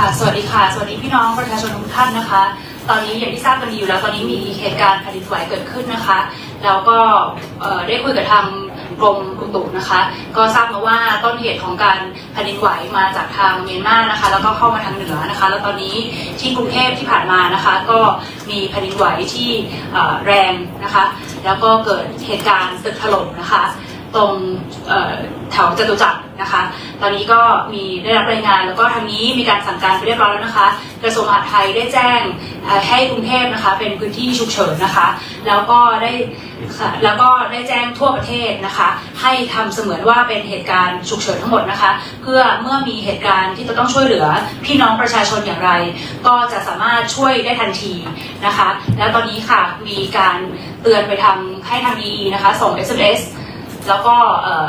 ค่ะ สวัสดีค่ะ สวัสดีพี่น้องประชาชนทุกท่านนะคะ ตอนนี้อย่างที่ทราบกันดีอยู่แล้วตอนนี้มีเหตุการณ์แผ่นดินไหวเกิดขึ้นนะคะ แล้วก็ได้คุยกับทางกรมอุตุนะคะ ก็ทราบมาว่าต้นเหตุของการแผ่นดินไหวมาจากทางเมียนมานะคะ แล้วก็เข้ามาทางเหนือนะคะ แล้วตอนนี้ที่กรุงเทพที่ผ่านมานะคะ ก็มีแผ่นดินไหวที่แรงนะคะ แล้วก็เกิดเหตุการณ์ตึกถล่มนะคะ ตรงแถวจตุจักรนะคะ ตอนนี้ก็มีได้รับรายงานแล้วก็ทางนี้มีการสั่งการไปเรียบร้อยแล้วนะคะ กระทรวงมหาดไทยได้แจ้งให้กรุงเทพนะคะ เป็นพื้นที่ฉุกเฉินนะคะ แล้วก็ได้แล้วก็ได้แจ้งทั่วประเทศนะคะ ให้ทำเสมือนว่าเป็นเหตุการณ์ฉุกเฉินทั้งหมดนะคะ เพื่อเมื่อมีเหตุการณ์ที่จะต้องช่วยเหลือพี่น้องประชาชนอย่างไร ก็จะสามารถช่วยได้ทันทีนะคะ แล้วตอนนี้ค่ะมีการเตือนไปทาให้ทางดีนะคะส่ง SMS แล้วก็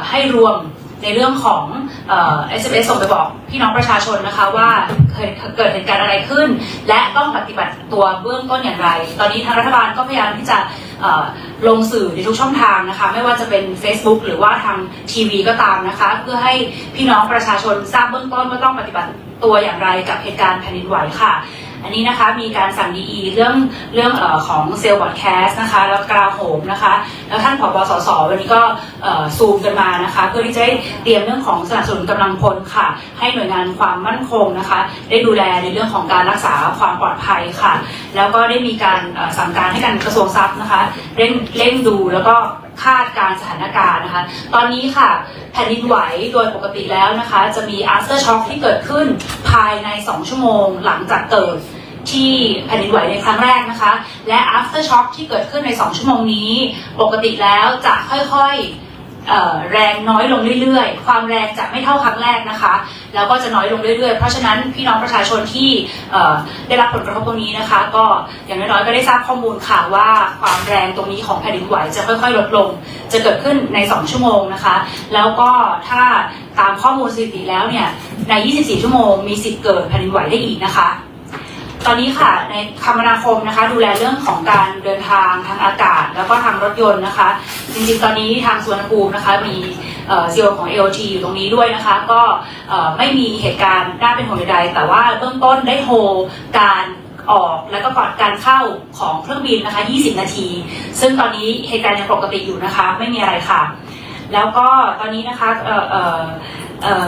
ให้รวมในเรื่องของเอ่อ SMS ส่งไปบอกพี่น้องประชาชนนะคะว่าเคยเกิดเหตุการณ์อะไรขึ้น และต้องปฏิบัติตัวเบื้องต้นอย่างไร ตอนนี้ทางรัฐบาลก็พยายามที่จะลงสื่อในทุกช่องทางนะคะ ไม่ว่าจะเป็น Facebook หรือว่าทางทีวีก็ตามนะคะ เพื่อให้พี่น้องประชาชนทราบเบื้องต้นว่าต้องปฏิบัติตัวอย่างไรกับเหตุการณ์แผ่นดินไหวค่ะ อันนี้นะคะมีการสั่งดีเรื่องเรื่องอของเซลล์บอดแคสต์นะคะแล้วกราโหมนะคะ แล้วท่านผบสสวันนี้ก็ซูมกันมานะคะเพื่อที่จะเตรียมเรื่องของสนับสนุนกำลังพลค่ะ ให้หน่วยงานความมั่นคงนะคะ ได้ดูแลในเรื่องของการรักษาความปลอดภัยค่ะ แล้วก็ได้มีการสั่งการให้การกระทรวงทรัพย์นะคะเร่งเร่งดูแล้วก็คาดการสถานการณ์นะคะ ตอนนี้ค่ะแผ่นดินไหวโดยปกติแล้วนะคะ จะมี after shock ที่เกิดขึ้นภายใน 2 ชั่วโมงหลังจากเกิดที่แผ่นดินไหวในครั้งแรกนะคะ และ after shock ที่เกิดขึ้นใน 2 ชั่วโมงนี้ ปกติแล้วจะค่อยๆเอ่อ แรงน้อยลงเรื่อยๆ ความแรงจะไม่เท่าครั้งแรกนะคะ แล้วก็จะน้อยลงเรื่อยๆ เพราะฉะนั้นพี่น้องประชาชนที่ได้รับผลกระทบตรงนี้นะคะ ก็อย่างน้อยๆ ก็ได้ทราบข้อมูลค่ะว่าความแรงตรงนี้ของแผ่นดินไหวจะค่อยๆ ลดลง จะเกิดขึ้นใน 2 ชั่วโมงนะคะ แล้วก็ถ้าตามข้อมูลสถิติแล้วเนี่ย ใน 24 ชั่วโมง มีสิทธิ์เกิดแผ่นดินไหวได้อีกนะคะ ตอนนี้ค่ะในคมนาคมนะคะ ดูแลเรื่องของการเดินทางทางอากาศ แล้วก็ทางรถยนต์นะคะ จริงๆ ตอนนี้ทางสวนภูมินะคะมีเซีลของ AOT อยู่ตรงนี้ด้วยนะคะ ก็ไม่มีเหตุการณ์น่าเป็นห่วงใดๆแต่ว่าเบื้องต้นได้โฮการออกแล้วก็ก่อนการเข้าของเครื่องบินนะคะ 20 นาที ซึ่งตอนนี้เหตุการณ์ยังปกติอยู่นะคะ ไม่มีอะไรค่ะ แล้วก็ตอนนี้นะคะ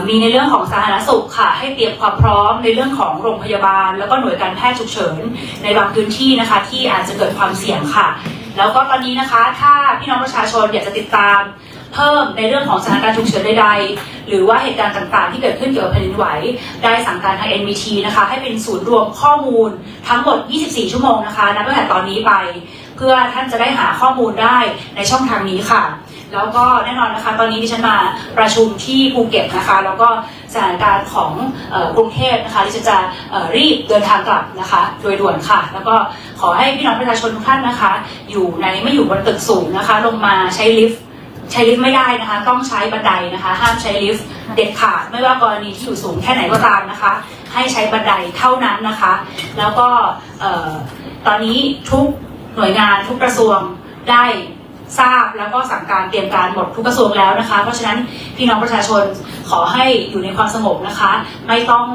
มีในเรื่องของสาธารณสุขค่ะ ให้เตรียมความพร้อมในเรื่องของโรงพยาบาล แล้วก็หน่วยการแพทย์ฉุกเฉินในบางพื้นที่นะคะ ที่อาจจะเกิดความเสี่ยงค่ะ แล้วก็ตอนนี้นะคะ ถ้าพี่น้องประชาชนอยากจะติดตามเพิ่มในเรื่องของสถานการณ์ฉุกเฉินใดๆ หรือว่าเหตุการณ์ต่างๆ ที่เกิดขึ้นเกี่ยวกับแผ่นดินไหว ได้สั่งการทาง NBT นะคะ ให้เป็นศูนย์รวมข้อมูลทั้งหมด 24 ชั่วโมงนะคะ นับตั้งแต่ตอนนี้ไป เพื่อท่านจะได้หาข้อมูลได้ในช่องทางนี้ค่ะ แล้วก็แน่นอนนะคะ ตอนนี้ดิฉันมาประชุมที่ภูเก็ตนะคะ แล้วก็สถานการณ์ของกรุงเทพนะคะดิฉันจะรีบเดินทางกลับนะคะโดยด่วนค่ะ แล้วก็ขอให้พี่น้องประชาชนทุกท่านนะคะ อยู่ในไม่อยู่บนตึกสูงนะคะ ลงมาใช้ลิฟต์ใช้ลิฟต์ไม่ได้นะคะ ต้องใช้บันไดนะคะ ห้ามใช้ลิฟต์เด็ดขาดไม่ว่ากรณีที่อยู่สูงแค่ไหนก็ตามนะคะ ให้ใช้บันไดเท่านั้นนะคะ แล้วก็ออตอนนี้ทุก หน่วยงานทุกกระทรวงได้ ทราบแล้วก็สั่งการเตรียมการหมดทุกกระทรวงแล้วนะคะ เพราะฉะนั้นพี่น้องประชาชนขอให้อยู่ในความสงบนะคะ ไม่ต้อง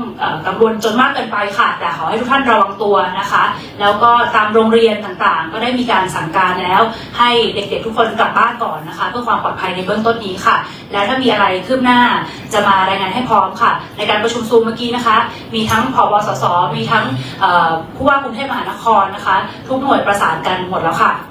กังวลจนมากเกินไปค่ะ แต่ขอให้ทุกท่านระวังตัวนะคะ แล้วก็ตามโรงเรียนต่างๆ ก็ได้มีการสั่งการแล้ว ให้เด็กๆทุกคนกลับบ้านก่อนนะคะ เพื่อความปลอดภัยในเบื้องต้นนี้ค่ะ แล้วถ้ามีอะไรคืบหน้าจะมารายงานให้พร้อมค่ะ ในการประชุมซูมเมื่อกี้นะคะ มีทั้งผบสสมีทั้งผู้ว่ากรุงเทพมหานครนะคะ ทุกหน่วยประสานกันหมดแล้วค่ะ